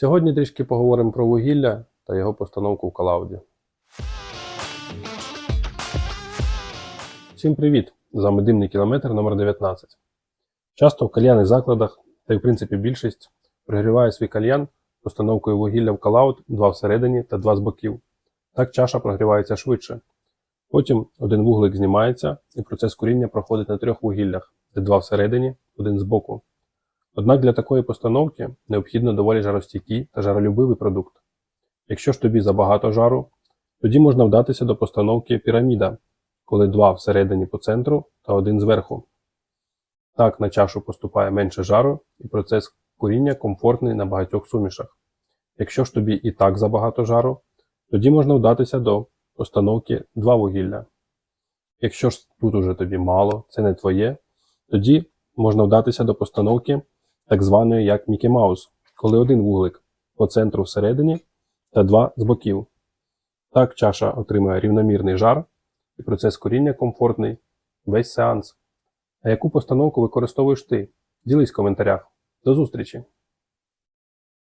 Сьогодні трішки поговоримо про вугілля та його постановку в колауді. Всім привіт! З вами димний кілометр номер 19 Часто в кальянних закладах, та й в принципі більшість, прогріває свій кальян постановкою вугілля в колаут два всередині та два з боків. Так чаша прогрівається швидше. Потім один вуглик знімається і процес куріння проходить на трьох вугіллях, де два всередині, один збоку. Однак для такої постановки необхідно доволі жаростійкий та жаролюбивий продукт. Якщо ж тобі забагато жару, тоді можна вдатися до постановки піраміда, коли два всередині по центру та один зверху. Так на чашу поступає менше жару і процес куріння комфортний на багатьох сумішах. Якщо ж тобі і так забагато жару, тоді можна вдатися до постановки два вугілля. Якщо ж тут уже тобі мало, це не твоє, тоді можна вдатися до постановки так званої як Мікі Маус, коли один вуглик по центру всередині та два з боків. Так чаша отримує рівномірний жар і процес коріння комфортний весь сеанс. А яку постановку використовуєш ти? Ділись в коментарях. До зустрічі!